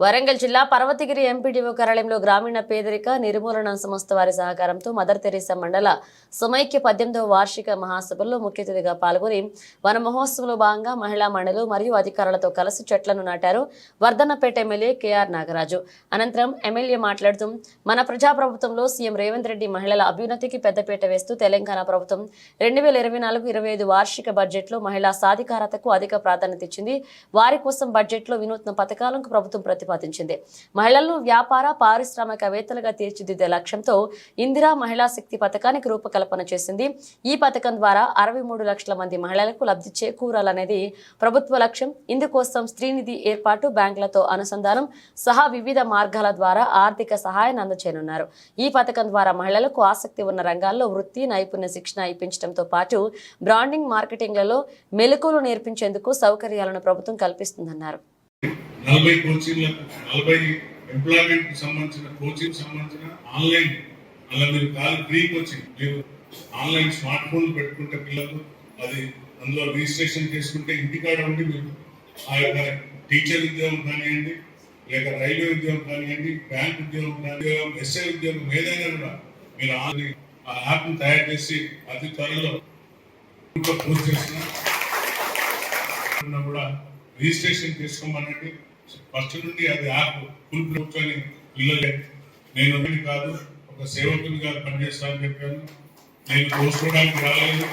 వరంగల్ జిల్లా పర్వతగిరి ఎంపీడీఓ కార్యాలయంలో గ్రామీణ పేదరిక నిర్మూలన సంస్థ వారి సహకారంతో మదర్ తెరీసా మండల సమైక్య పద్దెనిమిదవ వార్షిక మహాసభలో ముఖ్య అతిథిగా పాల్గొని వన మహోత్సవంలో భాగంగా మహిళా మండలు మరియు అధికారులతో కలిసి చెట్లను నాటారు వర్ధన్నపేట ఎమ్మెల్యే కేఆర్ నాగరాజు. అనంతరం ఎమ్మెల్యే మాట్లాడుతూ మన ప్రజాప్రభుత్వంలో సీఎం రేవంత్ రెడ్డి మహిళల అభ్యున్నతికి పెద్దపీట వేస్తూ తెలంగాణ ప్రభుత్వం రెండు వేల ఇరవై నాలుగు ఇరవై ఐదు వార్షిక బడ్జెట్లో మహిళా సాధికారతకు అధిక ప్రాధాన్యత ఇచ్చింది. వారి కోసం బడ్జెట్లో వినూత్న పథకాలకు ప్రభుత్వం ప్రతిపాదించింది. మహిళలను వ్యాపార పారిశ్రామికవేత్తలుగా తీర్చిదిద్దే లక్ష్యంతో ఇందిరా మహిళా శక్తి పథకానికి రూపకల్పన చేసింది. ఈ పథకం ద్వారా అరవై మూడు లక్షల మంది మహిళలకు లబ్ధి చేకూరాలనేది ప్రభుత్వ లక్ష్యం. ఇందుకోసం స్త్రీనిధి ఏర్పాటు బ్యాంకులతో అనుసంధానం సహా వివిధ మార్గాల ద్వారా ఆర్థిక సహాయాన్ని అందచేయనున్నారు ఈ పథకం ద్వారా మహిళలకు ఆసక్తి ఉన్న రంగాల్లో వృత్తి నైపుణ్య శిక్షణ ఇప్పించడంతో పాటు బ్రాండింగ్ మార్కెటింగ్లలో మెలకువలు నేర్పించేందుకు సౌకర్యాలను ప్రభుత్వం కల్పిస్తుందన్నారు. నలభై కోచింగ్లకు నలభై ఎంప్లాయ్మెంట్ సంబంధించిన కోచింగ్ సంబంధించిన ఆన్లైన్ అలా మీరు కాదు ఫ్రీ కోచింగ్ మీరు ఆన్లైన్ స్మార్ట్ ఫోన్లు పెట్టుకుంటే పిల్లలు అది అందులో రిజిస్ట్రేషన్ చేసుకుంటే ఇంటికాడ ఉండి మీరు ఆ యొక్క టీచర్ ఉద్యోగం కానివ్వండి లేక రైల్వే ఉద్యోగం కానివ్వండి బ్యాంక్ ఉద్యోగం కానివ్వండి ఎస్ఐ ఉద్యోగం ఏదైనా కూడా మీరు ఆన్లైన్ ఆ యాప్ను తయారు చేసి అతి త్వరలో పూర్తి చేసిన కూడా రిజిస్ట్రేషన్ చేసుకోమనండి ఫస్ట్ నుండి అది యాప్ ఫుల్ కూర్చొని పిల్లలే నేను ఒకటి కాదు ఒక సేవకునిగా పనిచేస్తానని చెప్పాను. నేను కోసుకోవడానికి రాలేదు.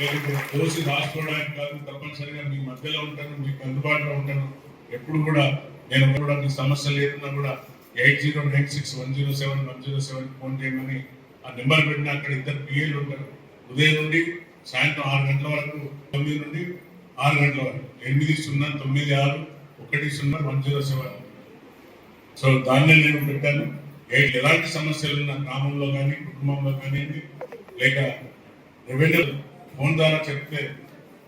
నేను ఇప్పుడు కోసి రాసుకోవడానికి కాదు తప్పనిసరిగా మీ మధ్యలో ఉంటాను మీకు అందుబాటులో ఉంటాను. ఎప్పుడు కూడా నేను కూడా మీ సమస్య లేకున్నా కూడా eight zero nine six one zero seven one zero seven phone చేయమని ఆ నెంబర్ పెట్టిన అక్కడ ఇద్దరు పిఏలు ఉంటారు. ఉదయం నుండి సాయంత్రం ఆరు గంటల వరకు తొమ్మిది నుండి ఆరు గంటల వరకు ఎనిమిది సున్నా తొమ్మిది ఆరు ఒకటి సున్నా వన్ జీరో సెవెన్. సో దాన్నే నేను పెట్టాను. ఏ- ఎలాంటి సమస్యలు ఉన్న గ్రామంలో కానీ కుటుంబంలో కానీ లేక రెవెన్యూ ఫోన్ ద్వారా చెప్తే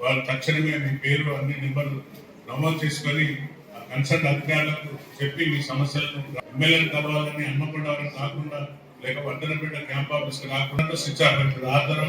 వాళ్ళు తక్షణమే మీ పేరు అన్ని నెంబర్లు నమోదు చేసుకొని కన్సల్ట్ అధికారులకు చెప్పి మీ సమస్యలను ఎమ్మెల్యేలు కలవాలని అన్నపడాలని కాకుండా లేక వర్ధనపేట క్యాంప్ ఆఫీస్కి రాకుండా స్విచ్ ఆఫ్ ఆ తర్వాత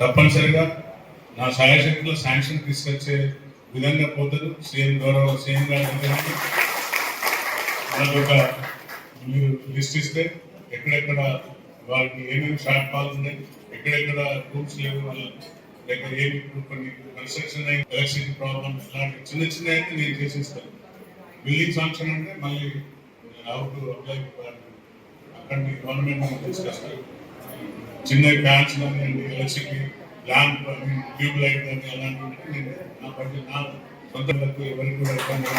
తప్పనిసరిగా నా సాయశక్తిలో శాంక్షన్ తీసుకొచ్చే విధంగా పోతుంది. సీఎం గౌరవ సీఎం గారు ఒక మీరు లిస్ట్ ఇస్తే ఎక్కడెక్కడ వాళ్ళకి ఏమేమి షార్ట్ ఫాల్ ఉన్నాయి ఎక్కడెక్కడ రూమ్స్ లేవు వాళ్ళ లేక ఏమి కొన్ని కన్స్ట్రక్షన్ అయ్యి ఎలక్ట్రిసిటీ ప్రాబ్లమ్ ఇలాంటి చిన్న చిన్న అయితే నేను చేసిస్తాను. బిల్డింగ్ శాంక్షన్ అంటే మళ్ళీ అవుట్ అప్లై అక్కడ గవర్నమెంట్ తీసుకొస్తారు చిన్న ఫ్యాన్స్ కానీ ఎలక్ట్రిసిటీ ల్యాంప్ ట్యూబ్ లైట్ కానీ అలాంటివి నేను నా పట్ల నా సొంత ఎవరికి కూడా ఇబ్బంది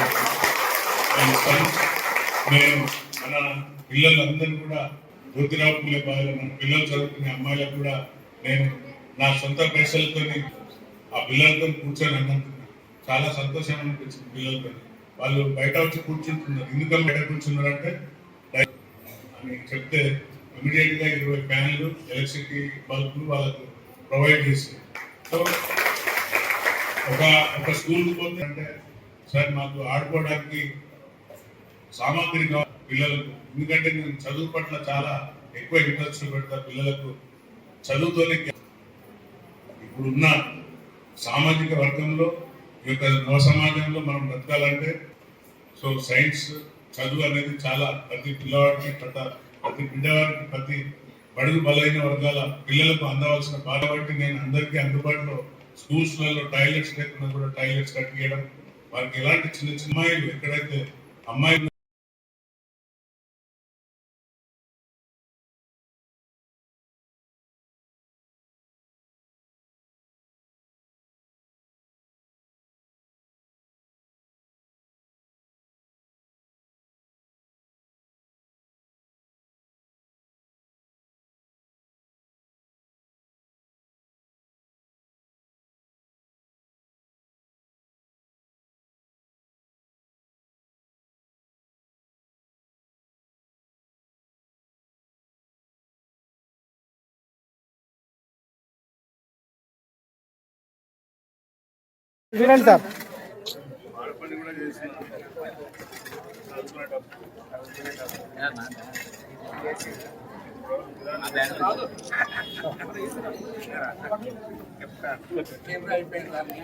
నేను మన పిల్లలందరూ కూడా వృద్ధిరాపులే పూలే మన పిల్లలు చదువుకునే అమ్మాయిలకు కూడా నేను నా సొంత పైసలతో ఆ పిల్లలతో కూర్చొని అన్నంటున్నాను చాలా సంతోషం అనిపించింది పిల్లలతో వాళ్ళు బయట వచ్చి కూర్చుంటున్నారు. ఎందుకంటే బయట కూర్చున్నారంటే అని చెప్తే ఇమీడియట్గా ఇరవై ఫ్యాన్లు ఎలక్ట్రిసిటీ బల్బులు వాళ్ళకు ప్రొవైడ్ చేసింది సో ఒక ఒక స్కూల్ పోతే అంటే సార్ మాకు ఆడుకోవడానికి సామాగ్రి కావాలి పిల్లలకు. ఎందుకంటే నేను చదువు పట్ల చాలా ఎక్కువ ఇంట్రెస్ట్ పెడతా పిల్లలకు. చదువుతోనే ఇప్పుడున్న సామాజిక వర్గంలో ఈ యొక్క నవ సమాజంలో మనం బ్రతకాలంటే సో సైన్స్ చదువు అనేది చాలా ప్రతి పిల్లవాడికి ప్రత ప్రతి పిల్లవాడికి ప్రతి బడుగు బలైన వర్గాల పిల్లలకు అందవలసిన బాధ బట్టి నేను అందరికీ అందుబాటులో స్కూల్స్లలో టాయిలెట్స్ లేకుండా కూడా టాయిలెట్స్ కట్టియడం వారికి ఎలాంటి చిన్న చిన్న అమ్మాయిలు ఎక్కడైతే అమ్మాయిలు వినండి సార్.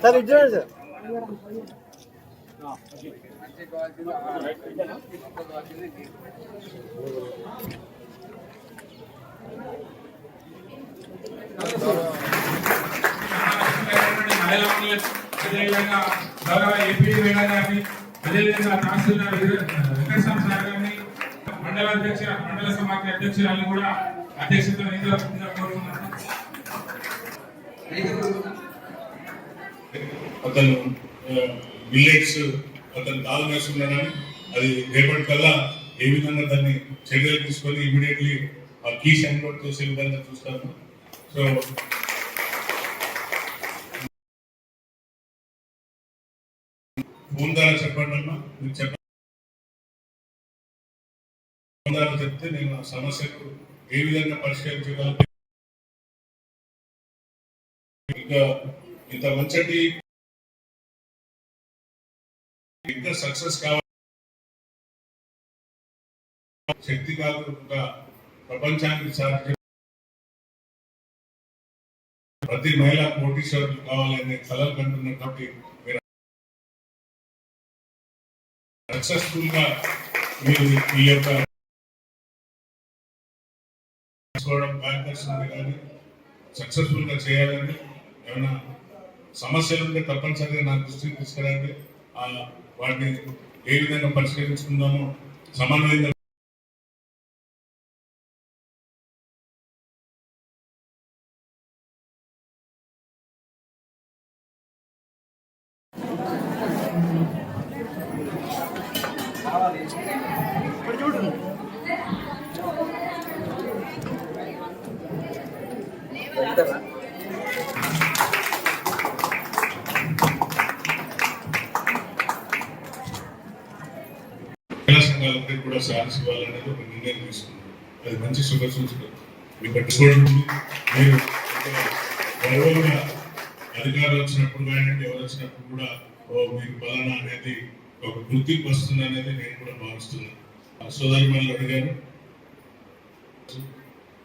సార్ ఇది చూడండి సార్ మహిళలని అదేవిధంగా గౌరవ ఎంపీ వేణా గారిని అదేవిధంగా తహసీల్దార్ వెంకటేశ్వర సార్ గారిని మండల అధ్యక్ష మండల సమాఖ్య అధ్యక్షురాలను కూడా అధ్యక్షత నిధులుగా కోరుతున్నాను అతను విలేజ్ అతను దాల్ వేసుకున్నాడని అది రేపటి కల్లా ఏ విధంగా దాన్ని చర్యలు తీసుకొని ఇమీడియట్లీ ఆ కీ సెంటర్ చేసే విధంగా చూస్తాను. సో ఫోన్ చెప్పండి అమ్మా మీరు చెప్పండి చెప్తే నేను ఆ సమస్యకు ఏ విధంగా పరిష్కరించగలను? ఇంకా ఇంత మంచి ఇంకా సక్సెస్ కావాలి. శక్తి కాదు ప్రపంచానికి సాధ్యం ప్రతి మహిళ కోటీశ్వరులు కావాలనే కలలు కంటున్నటువంటి సక్సెస్ఫుల్గా సక్సెస్ఫుల్గా మీరు ఈ యొక్క తీసుకోవడం బ్యాంకర్స్ నుండి కానీ సక్సెస్ఫుల్గా చేయాలని ఏమైనా సమస్యలు ఉంటే తప్పనిసరిగా నా దృష్టికి తీసుకురండి. వాటిని ఏ విధంగా పరిష్కరించుకుందామో సమన్వయంగా అది మంచి శుభ మీ మీరు గర్వంగా అధికారులు వచ్చినప్పుడు కానీ ఎవరు వచ్చినప్పుడు కూడా ఓ మీకు బలన అనేది ఒక గుర్తింపు వస్తుంది అనేది నేను కూడా భావిస్తున్నాను. సోదరి మళ్ళీ అడిగారు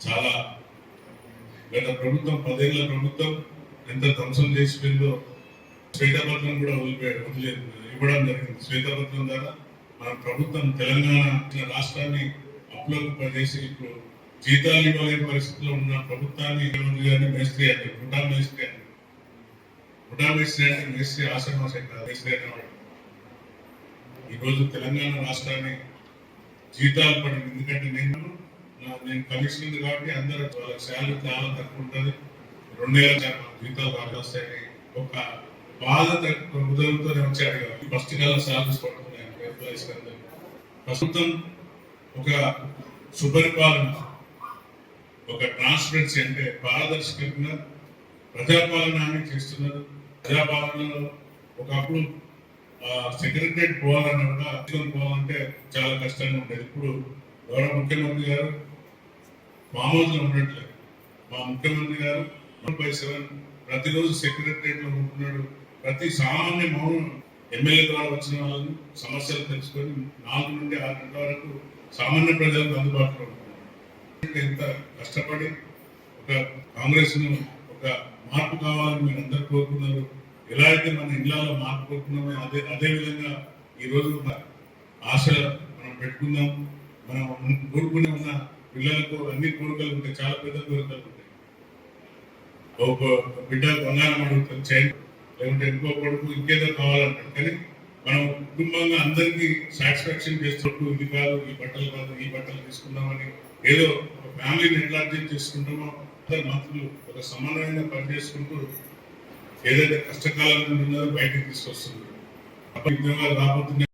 చాలా గత ప్రభుత్వం పదేళ్ళ ప్రభుత్వం ఎంత ధ్వంసం చేసిపోయిందో శ్వేతపత్రం కూడా వదిలిపోయాడు వదిలేదు ఇవ్వడం జరిగింది. శ్వేతపత్రం ద్వారా మన ప్రభుత్వం తెలంగాణ రాష్ట్రాన్ని అప్పులకు పడేసి ఇప్పుడు జీతాలు ఇవ్వలేని పరిస్థితిలో ఉన్న ప్రభుత్వాన్ని గారిని మేస్త్రి అంటే పుటా మేస్త్రి అని పుటా మేస్త్రి అంటే మేస్త్రి ఆశ్రమాసం కాదు. మేస్త్రి అనేవాడు ఈరోజు తెలంగాణ రాష్ట్రాన్ని జీతాలు పడింది ఎందుకంటే నేను నేను కమిషనర్ కాబట్టి అందరూ వాళ్ళ శాలరీ చాలా తక్కువ ఉంటుంది. రెండు రెండేళ్ళ జీతాలు బాగా వస్తాయని ఒక బాధ తక్కువ వచ్చాడు కాబట్టి ఫస్ట్ కాలం శాలరీస్ ప్రస్తుతం ఒక సుపరిపాలన. ఒక ట్రాన్స్పరెన్సీ అంటే పారదర్శకంగా ప్రజాపాలన అని చేస్తున్నారు. ప్రజాపాలనలో ఒకప్పుడు సెక్రటరేట్ పోవాలన్నా కూడా పోవాలంటే చాలా కష్టంగా ఉండేది. ఇప్పుడు గౌరవ ముఖ్యమంత్రి గారు మామూలుగా ఉండట్లేదు. మా ముఖ్యమంత్రి గారు వన్ సెవెన్ ప్రతిరోజు సెక్రటరేట్లో ఉంటున్నాడు. ప్రతి సామాన్య మౌనం ఎమ్మెల్యే ద్వారా వచ్చిన వాళ్ళని సమస్యలు తెలుసుకొని నాలుగు నుండి ఆరు గంటల వరకు సామాన్య ప్రజలకు అందుబాటులో ఎంత కష్టపడి ఒక కాంగ్రెస్ ఒక మార్పు కావాలని మీరు అందరు కోరుకున్నారు ఎలా అయితే మన ఇళ్ళలో మార్పు కోరుకున్నామో అదే అదే విధంగా ఈ రోజు ఆశ మనం పెట్టుకుందాం. మనం కోరుకునే ఉన్న పిల్లలకు అన్ని కోరికలు ఉంటాయి చాలా పెద్ద కోరికలు ఉంటాయి. ఒక బిడ్డ బంగారం అడుగుతారు చేయండి లేకుంటే ఇంకో కొడుకు ఇంకేదో కావాలంటారు కానీ మనం కుటుంబంగా అందరికీ సాటిస్ఫాక్షన్ చేస్తున్నట్టు ఇది కాదు ఈ బట్టలు కాదు ఈ బట్టలు తీసుకుందామని ఏదో ఒక ఫ్యామిలీని ఎట్లా చేసుకుంటామో అందరు మంత్రులు ఒక సమన్వయంగా పనిచేసుకుంటూ ఏదైతే కష్టకాలం నుండి బయటకు తీసుకొస్తుంది అప్పుడు ఉద్యోగాలు రాబోతున్నాయి.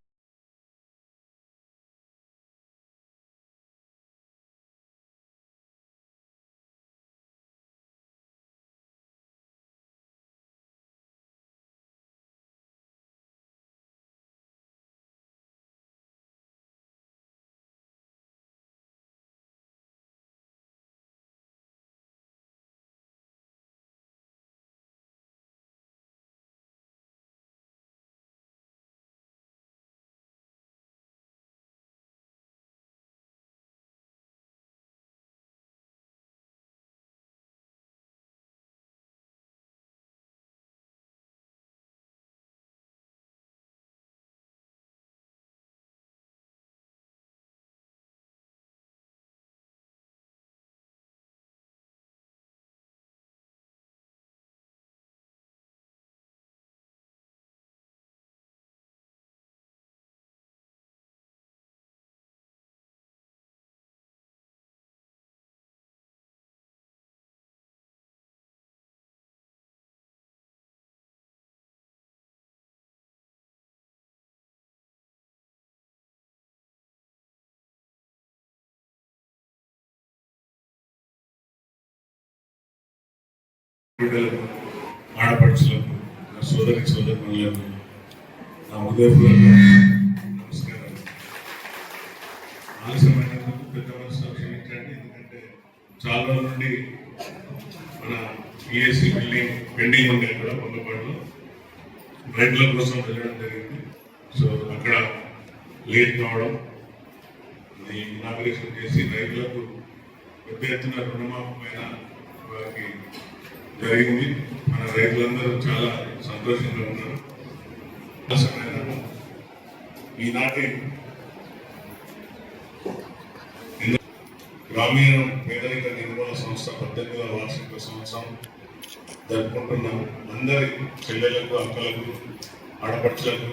బిడ్డలకు ఆడపడుచులకు నా సోదరి సోదరులకు నా ఉదయపూర్వక నమస్కారాలు. ఆలస్యమైనందుకు పెద్ద మనసు క్షమించండి. ఎందుకంటే చాలా రోజుల నుండి మన పిఎస్సి బిల్డింగ్ పెండింగ్ ఉంది అక్కడ పొందపాడులో రైతుల కోసం వెళ్ళడం జరిగింది. సో అక్కడ లేట్ కావడం అది ఇనాగ్రేషన్ చేసి రైతులకు పెద్ద ఎత్తున రుణమాఫీ పైన వారికి జరిగింది మన రైతులందరూ చాలా సంతోషంగా ఉన్నారు. ఈనాటి గ్రామీణ పేదరిక నిర్మూలన సంస్థ పద్దెనిమిదవ వార్షిక సంవత్సరం జరుపుకుంటున్న. అందరి చెల్లెలకు అక్కలకు ఆడపడుచులకు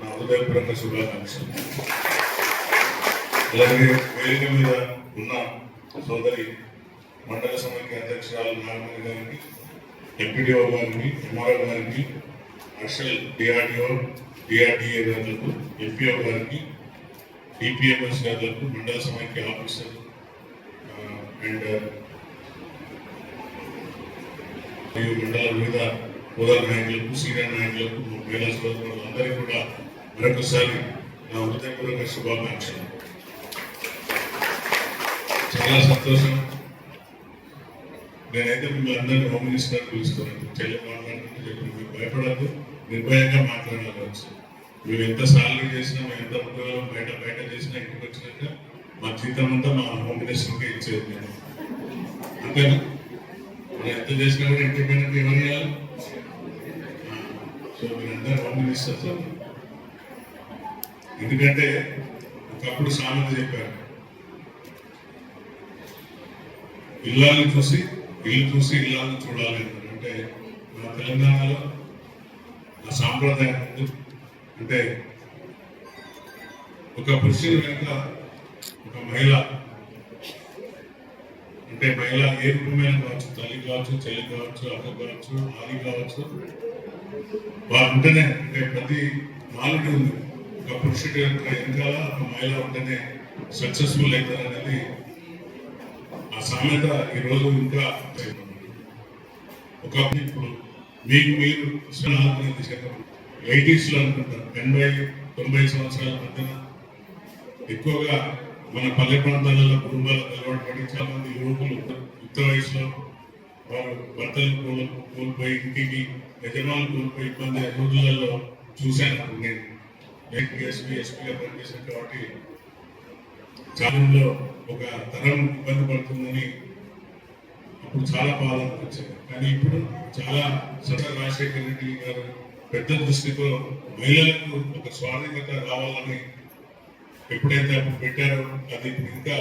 నా హృదయపూర్వక శుభాకాంక్షలు. అలాగే వేదిక మీద ఉన్న సోదరి మండల సమైక్య అధ్యక్షురాలు నాగమణి గారికి ఎంపీడీఓ గారికి ఎంఆర్ఓ గారికి అర్షల్ డిఆర్డిఓ డిఆర్డిఏ గారులకు ఎంపీఓ గారికి డిపిఎంఎస్ గారులకు మండల సమైక్య ఆఫీసర్ అండ్ మరియు మండల వివిధ హోదా నాయకులకు సీనియర్ నాయకులకు మహిళా సోదరులు అందరికీ కూడా మరొకసారి నా హృదయపూర్వక శుభాకాంక్షలు. చాలా సంతోషం. నేనైతే మిమ్మల్ని అందరినీ హోమ్ మినిస్టర్ పిలుస్తున్నాను చెల్లి మాట్లాడుతుంటే మీరు భయపడద్దు నిర్భయంగా మాట్లాడాలవచ్చు. మేము ఎంత సాలరీ చేసినా మేము ఎంత ఉద్యోగం బయట బయట చేసినా ఇంటికి వచ్చినాక మా జీతం అంతా మా హోమ్ మినిస్టర్కే ఇచ్చేది నేను. అంతేనా? మనం ఎంత చేసినా కూడా ఇంటికి పోయినాక ఎవరు చేయాలి? సో మీరందరూ హోమ్ మినిస్టర్స్ ఎందుకంటే ఒకప్పుడు సామెత చెప్పారు. పిల్లల్ని చూసి ఇల్లు చూసి ఇల్లాలను చూడాలి అంటే మన తెలంగాణలో ఆ సాంప్రదాయం అంటే ఒక పురుషుని వెనుక ఒక మహిళ అంటే మహిళ ఏ రూపమైన కావచ్చు తల్లి కావచ్చు చెల్లి కావచ్చు అక్క కావచ్చు ఆది కావచ్చు వారు ఉంటేనే అంటే ప్రతి నాలుగు ఉంది. ఒక పురుషుడి యొక్క వెనకాల ఒక మహిళ ఉంటేనే సక్సెస్ఫుల్ అవుతారు అనేది సామెత ఈరోజు ఇంకా ఒక ఇప్పుడు మీకు మీరు ఆత్మహత్య శాతం ఎయిటీస్లో అనుకుంటారు ఎనభై తొంభై సంవత్సరాల మధ్యన ఎక్కువగా మన పల్లె ప్రాంతాలలో కుటుంబాలకు అలవాటు పడి చాలా మంది యువకులు యుక్త వయసులో వారు భర్తలు కోల్ కోల్పోయి ఇంటికి యజమానులు కోల్పోయి ఇబ్బంది రోజులలో చూశాను. నేను నేను ఎస్పీ ఎస్పీగా పనిచేశాను కాబట్టి కాలంలో ఒక తరం ఇబ్బంది పడుతుందని అప్పుడు చాలా బాధ అనిపించింది. కానీ ఇప్పుడు చాలా సదర్ రాజశేఖర రెడ్డి గారు పెద్ద దృష్టితో మహిళలకు ఒక స్వాధీనత రావాలని ఎప్పుడైతే అప్పుడు పెట్టారో అది ఇంకా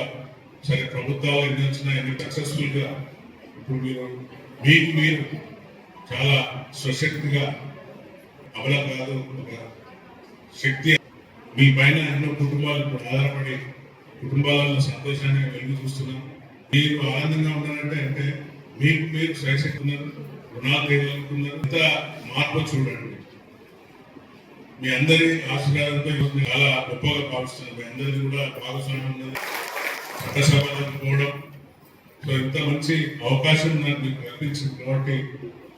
సరే ప్రభుత్వాలు ఎన్ని వచ్చినా ఎన్ని సక్సెస్ఫుల్గా ఇప్పుడు మీరు మీకు మీరు చాలా స్వశక్తిగా అమల కాదు ఒక శక్తి మీ పైన ఎన్నో కుటుంబాలు ఇప్పుడు ఆధారపడి కుటుంబాలలో సంతోషాన్ని వెలుగు చూస్తున్నాం. మీరు ఆనందంగా ఉన్నారంటే అంటే మీకు మీరు శ్రేషక్తి రుణాలు తీయాలనుకున్నారు ఇంత మార్పు చూడండి. మీ అందరి ఆశీర్వాదంతో చాలా గొప్పగా భావిస్తున్నాను. మీ అందరిది కూడా భాగస్వామ్యం ఉన్నది. చట్టసభలకు పోవడం. సో ఇంత మంచి అవకాశం నాకు మీకు కల్పించింది కాబట్టి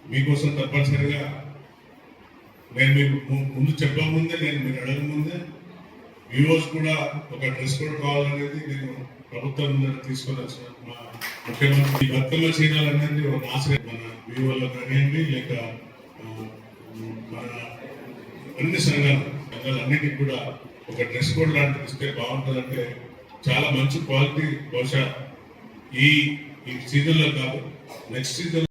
మీకోసం తప్పనిసరిగా నేను మీకు ముందు చెప్పకముందే నేను మీరు అడగముందే వివోస్ కూడా ఒక డ్రెస్ కోడ్ కావాలనేది నేను ప్రభుత్వం తీసుకొని వచ్చిన మా ముఖ్యమంత్రి ఈ బతుకమ్మ చీరలు ఒక ఆశ మన వీవోలో కానివ్వండి లేక మన అన్ని సంఘాలు సంఘాలన్నిటికీ కూడా ఒక డ్రెస్ కోడ్ లాంటిది ఇస్తే బాగుంటుందంటే చాలా మంచి క్వాలిటీ బహుశా ఈ ఈ సీజన్లో కాదు నెక్స్ట్ సీజన్